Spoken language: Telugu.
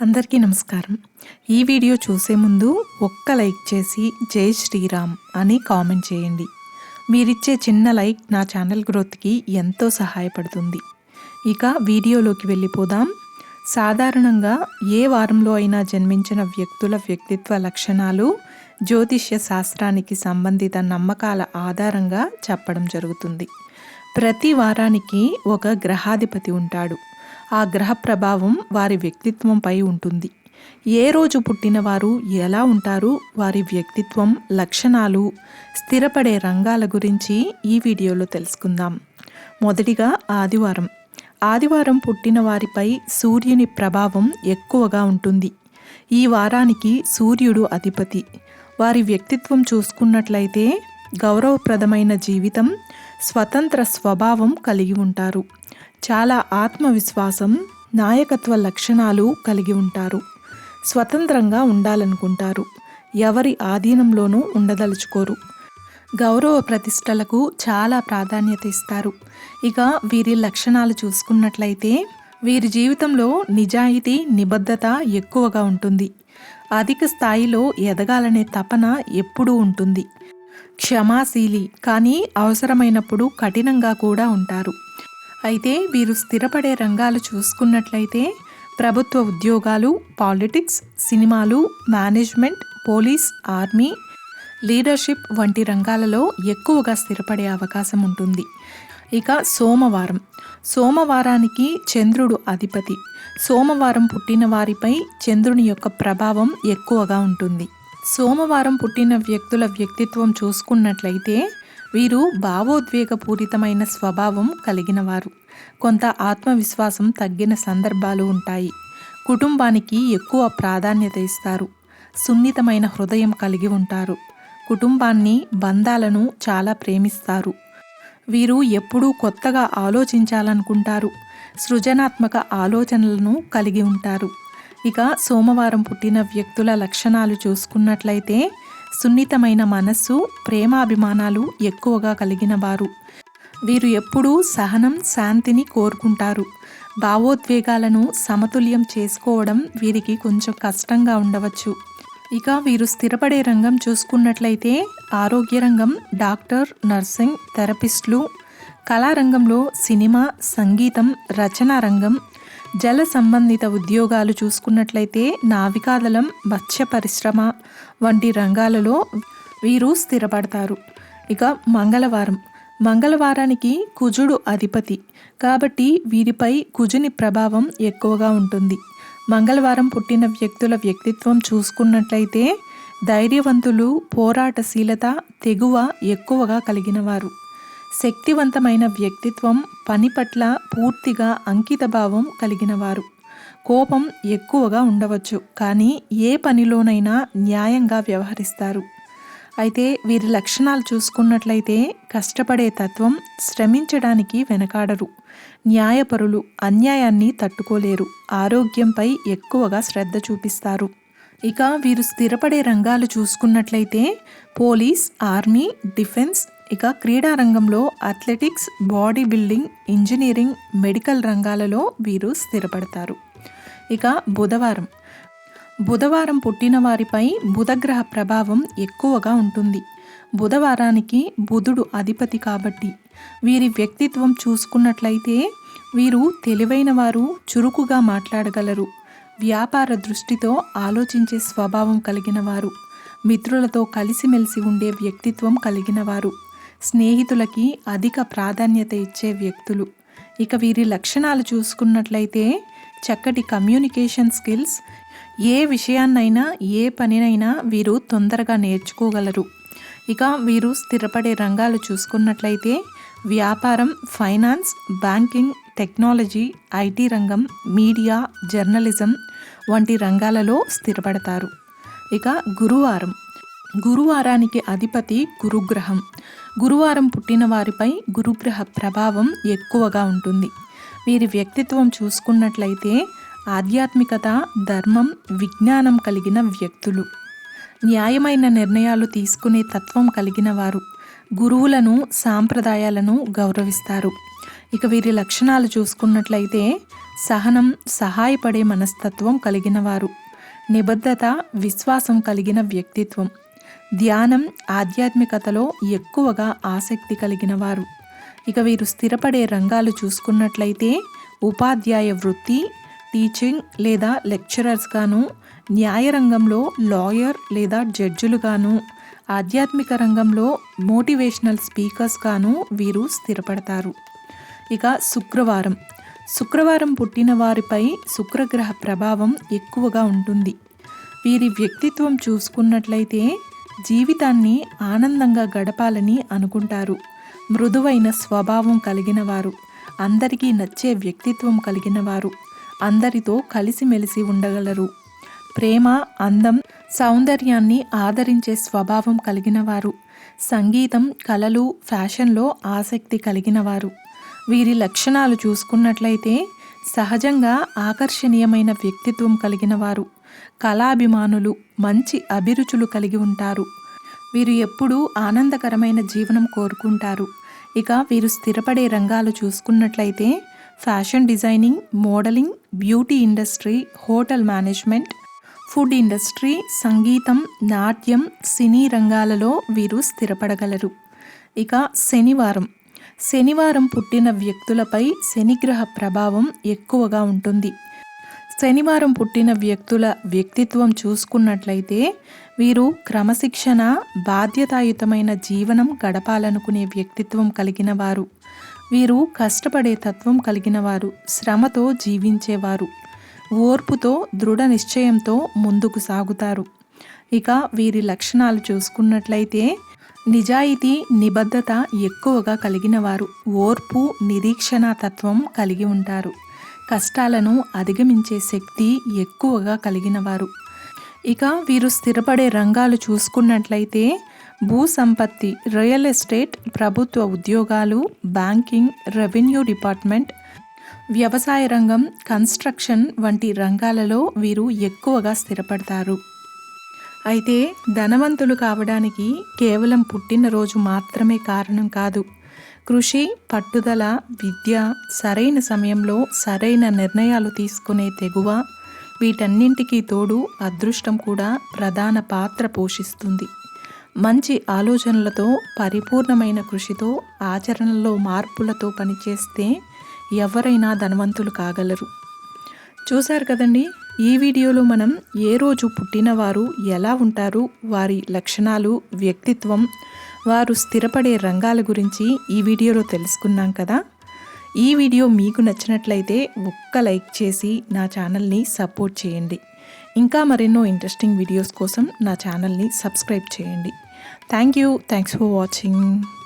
అందరికీ నమస్కారం. ఈ వీడియో చూసే ముందు ఒక్క లైక్ చేసి జై శ్రీరామ్ అని కామెంట్ చేయండి. మీరిచ్చే చిన్న లైక్ నా ఛానల్ గ్రోత్కి ఎంతో సహాయపడుతుంది. ఇక వీడియోలోకి వెళ్ళిపోదాం. సాధారణంగా ఏ వారంలో అయినా జన్మించిన వ్యక్తుల వ్యక్తిత్వ లక్షణాలు జ్యోతిష్య శాస్త్రానికి సంబంధిత నమ్మకాల ఆధారంగా చెప్పడం జరుగుతుంది. ప్రతి వారానికి ఒక గ్రహాధిపతి ఉంటాడు. ఆ గ్రహ ప్రభావం వారి వ్యక్తిత్వంపై ఉంటుంది. ఏ రోజు పుట్టినవారు ఎలా ఉంటారు? వారి వ్యక్తిత్వం లక్షణాలు స్థిరపడే రంగాల గురించి ఈ వీడియోలో తెలుసుకుందాం. మొదటిగా ఆదివారం. ఆదివారం పుట్టిన వారిపై సూర్యుని ప్రభావం ఎక్కువగా ఉంటుంది. ఈ వారానికి సూర్యుడు అధిపతి. వారి వ్యక్తిత్వం చూసుకున్నట్లయితే గౌరవప్రదమైన జీవితం స్వతంత్ర స్వభావం కలిగి ఉంటారు. చాలా ఆత్మవిశ్వాసం నాయకత్వ లక్షణాలు కలిగి ఉంటారు. స్వతంత్రంగా ఉండాలనుకుంటారు. ఎవరి ఆధీనంలోనూ ఉండదలుచుకోరు. గౌరవ ప్రతిష్టలకు చాలా ప్రాధాన్యత ఇస్తారు. ఇక వీరి లక్షణాలు చూసుకున్నట్లయితే వీరి జీవితంలో నిజాయితీ నిబద్ధత ఎక్కువగా ఉంటుంది. అధిక స్థాయిలో ఎదగాలనే తపన ఎప్పుడూ ఉంటుంది. క్షమాశీలి కానీ అవసరమైనప్పుడు కఠినంగా కూడా ఉంటారు. అయితే వీరు స్థిరపడే రంగాలు చూసుకున్నట్లయితే ప్రభుత్వ ఉద్యోగాలు పాలిటిక్స్ సినిమాలు మేనేజ్మెంట్ పోలీస్ ఆర్మీ లీడర్షిప్ వంటి రంగాలలో ఎక్కువగా స్థిరపడే అవకాశం ఉంటుంది. ఇక సోమవారం. సోమవారానికి చంద్రుడు అధిపతి. సోమవారం పుట్టిన వారిపై చంద్రుని యొక్క ప్రభావం ఎక్కువగా ఉంటుంది. సోమవారం పుట్టిన వ్యక్తుల వ్యక్తిత్వం చూసుకున్నట్లయితే వీరు భావోద్వేగపూరితమైన స్వభావం కలిగిన వారు కొంత ఆత్మవిశ్వాసం తగ్గిన సందర్భాలు ఉంటాయి. కుటుంబానికి ఎక్కువ ప్రాధాన్యత ఇస్తారు. సున్నితమైన హృదయం కలిగి ఉంటారు. కుటుంబాన్ని బంధాలను చాలా ప్రేమిస్తారు. వీరు ఎప్పుడూ కొత్తగా ఆలోచించాలనుకుంటారు. సృజనాత్మక ఆలోచనలను కలిగి ఉంటారు. ఇక సోమవారం పుట్టిన వ్యక్తుల లక్షణాలు చూసుకున్నట్లయితే సున్నితమైన మనస్సు ప్రేమాభిమానాలు ఎక్కువగా కలిగిన వారు వీరు ఎప్పుడూ సహనం శాంతిని కోరుకుంటారు. భావోద్వేగాలను సమతుల్యం చేసుకోవడం వీరికి కొంచెం కష్టంగా ఉండవచ్చు. ఇక వీరు స్థిరపడే రంగం చూసుకున్నట్లయితే ఆరోగ్య రంగం డాక్టర్ నర్సింగ్ థెరపిస్టులు కళారంగంలో సినిమా సంగీతం రచనా రంగం జల సంబంధిత ఉద్యోగాలు చూసుకున్నట్లయితే నావికాదళం మత్స్య పరిశ్రమ వంటి రంగాలలో వీరు స్థిరపడతారు. ఇక మంగళవారం. మంగళవారానికి కుజుడు అధిపతి. కాబట్టి వీరిపై కుజుని ప్రభావం ఎక్కువగా ఉంటుంది. మంగళవారం పుట్టిన వ్యక్తుల వ్యక్తిత్వం చూసుకున్నట్లయితే ధైర్యవంతులు పోరాటశీలత తెగువ ఎక్కువగా కలిగినవారు. శక్తివంతమైన వ్యక్తిత్వం పని పట్ల పూర్తిగా అంకితభావం కలిగినవారు. కోపం ఎక్కువగా ఉండవచ్చు కానీ ఏ పనిలోనైనా న్యాయంగా వ్యవహరిస్తారు. అయితే వీరి లక్షణాలు చూసుకున్నట్లయితే కష్టపడే తత్వం శ్రమించడానికి వెనకాడరు. న్యాయపరులు అన్యాయాన్ని తట్టుకోలేరు ఆరోగ్యంపై ఎక్కువగా శ్రద్ధ చూపిస్తారు. ఇక వీరు స్థిరపడే రంగాలు చూసుకున్నట్లయితే పోలీస్ ఆర్మీ డిఫెన్స్ ఇక క్రీడారంగంలో athletics body building engineering medical రంగాలలో వీరు స్థిరపడతారు. ఇక బుధవారం. బుధవారం పుట్టిన వారిపై బుధగ్రహ ప్రభావం ఎక్కువగా ఉంటుంది. బుధవారానికి బుధుడు అధిపతి కాబట్టి వీరి వ్యక్తిత్వం చూసుకున్నట్లయితే వీరు తెలివైన వారు చురుకుగా మాట్లాడగలరు. వ్యాపార దృష్టితో ఆలోచించే స్వభావం కలిగిన వారు. మిత్రులతో కలిసిమెలిసి ఉండే వ్యక్తిత్వం కలిగిన వారు. స్నేహితులకి అధిక ప్రాధాన్యత ఇచ్చే వ్యక్తులు. ఇక వీరి లక్షణాలు చూసుకున్నట్లయితే చక్కటి కమ్యూనికేషన్ స్కిల్స్. ఏ విషయాన్నైనా ఏ పనినైనా వీరు తొందరగా నేర్చుకోగలరు. ఇక వీరు స్థిరపడే రంగాలు చూసుకున్నట్లయితే వ్యాపారం ఫైనాన్స్ బ్యాంకింగ్ టెక్నాలజీ ఐటీ రంగం మీడియా జర్నలిజం వంటి రంగాలలో స్థిరపడతారు. ఇక గురువారం. గురువారానికి అధిపతి గురుగ్రహం. గురువారం పుట్టిన వారిపై గురుగ్రహ ప్రభావం ఎక్కువగా ఉంటుంది. వీరి వ్యక్తిత్వం చూసుకున్నట్లయితే ఆధ్యాత్మికత ధర్మం విజ్ఞానం కలిగిన వ్యక్తులు. న్యాయమైన నిర్ణయాలు తీసుకునే తత్వం కలిగిన వారు. గురువులను సాంప్రదాయాలను గౌరవిస్తారు. ఇక వీరి లక్షణాలు చూసుకున్నట్లయితే సహనం సహాయపడే మనస్తత్వం కలిగిన వారు. నిబద్ధత విశ్వాసం కలిగిన వ్యక్తిత్వం. ధ్యానం ఆధ్యాత్మికతలో ఎక్కువగా ఆసక్తి కలిగిన వారు. ఇక వీరు స్థిరపడే రంగాలు చూసుకున్నట్లయితే ఉపాధ్యాయ వృత్తి టీచింగ్ లేదా లెక్చరర్స్గాను న్యాయ రంగంలో లాయర్ లేదా జడ్జులుగాను ఆధ్యాత్మిక రంగంలో మోటివేషనల్ స్పీకర్స్గాను వీరు స్థిరపడతారు. ఇక శుక్రవారం. శుక్రవారం పుట్టిన వారిపై శుక్రగ్రహ ప్రభావం ఎక్కువగా ఉంటుంది. వీరి వ్యక్తిత్వం చూసుకున్నట్లయితే జీవితాన్ని ఆనందంగా గడపాలని అనుకుంటారు. మృదువైన స్వభావం కలిగిన వారు అందరికీ నచ్చే వ్యక్తిత్వం కలిగిన వారు అందరితో కలిసిమెలిసి ఉండగలరు. ప్రేమ అందం సౌందర్యాన్ని ఆదరించే స్వభావం కలిగిన వారు సంగీతం కళలు ఫ్యాషన్లో ఆసక్తి కలిగిన వారు వీరి లక్షణాలు చూసుకున్నట్లయితే సహజంగా ఆకర్షణీయమైన వ్యక్తిత్వం కలిగిన వారు కళాభిమానులు మంచి అభిరుచులు కలిగి ఉంటారు. వీరు ఎప్పుడూ ఆనందకరమైన జీవనం కోరుకుంటారు. ఇక వీరు స్థిరపడే రంగాలు చూసుకున్నట్లయితే fashion designing modelling beauty industry hotel management food industry సంగీతం నాట్యం సినీ రంగాలలో వీరు స్థిరపడగలరు. ఇక శనివారం. శనివారం పుట్టిన వ్యక్తులపై శనిగ్రహ ప్రభావం ఎక్కువగా ఉంటుంది. శనివారం పుట్టిన వ్యక్తుల వ్యక్తిత్వం చూసుకున్నట్లయితే వీరు క్రమశిక్షణ బాధ్యతాయుతమైన జీవనం గడపాలనుకునే వ్యక్తిత్వం కలిగిన వారు వీరు కష్టపడే తత్వం కలిగిన వారు శ్రమతో జీవించేవారు. ఓర్పుతో దృఢ నిశ్చయంతో ముందుకు సాగుతారు. ఇక వీరి లక్షణాలు చూసుకున్నట్లయితే నిజాయితీ నిబద్ధత ఎక్కువగా కలిగిన వారు ఓర్పు నిరీక్షణ తత్వం కలిగి ఉంటారు. కష్టాలను అధిగమించే శక్తి ఎక్కువగా కలిగిన వారు ఇక వీరు స్థిరపడే రంగాలు చూసుకున్నట్లయితే భూ సంపత్తి రియల్ ఎస్టేట్ ప్రభుత్వ ఉద్యోగాలు బ్యాంకింగ్ రెవెన్యూ డిపార్ట్మెంట్ వ్యవసాయ రంగం కన్స్ట్రక్షన్ వంటి రంగాలలో వీరు ఎక్కువగా స్థిరపడతారు. అయితే ధనవంతులు కావడానికి కేవలం పుట్టినరోజు మాత్రమే కారణం కాదు. కృషి పట్టుదల విద్య సరైన సమయంలో సరైన నిర్ణయాలు తీసుకునే తెగువ వీటన్నింటికీ తోడు అదృష్టం కూడా ప్రధాన పాత్ర పోషిస్తుంది. మంచి ఆలోచనలతో పరిపూర్ణమైన కృషితో ఆచరణలో మార్పులతో పనిచేస్తే ఎవరైనా ధనవంతులు కాగలరు. చూశారు కదండి? ఈ వీడియోలో మనం ఏ రోజు పుట్టినవారు ఎలా ఉంటారు వారి లక్షణాలు వ్యక్తిత్వం వారు స్థిరపడే రంగాల గురించి ఈ వీడియోలో తెలుసుకున్నాం కదా? ఈ వీడియో మీకు నచ్చినట్లయితే ఒక్క లైక్ చేసి నా ఛానల్ని సపోర్ట్ చేయండి. ఇంకా మరెన్నో ఇంట్రెస్టింగ్ వీడియోస్ కోసం నా ఛానల్ని సబ్స్క్రైబ్ చేయండి. Thank you. Thanks for watching.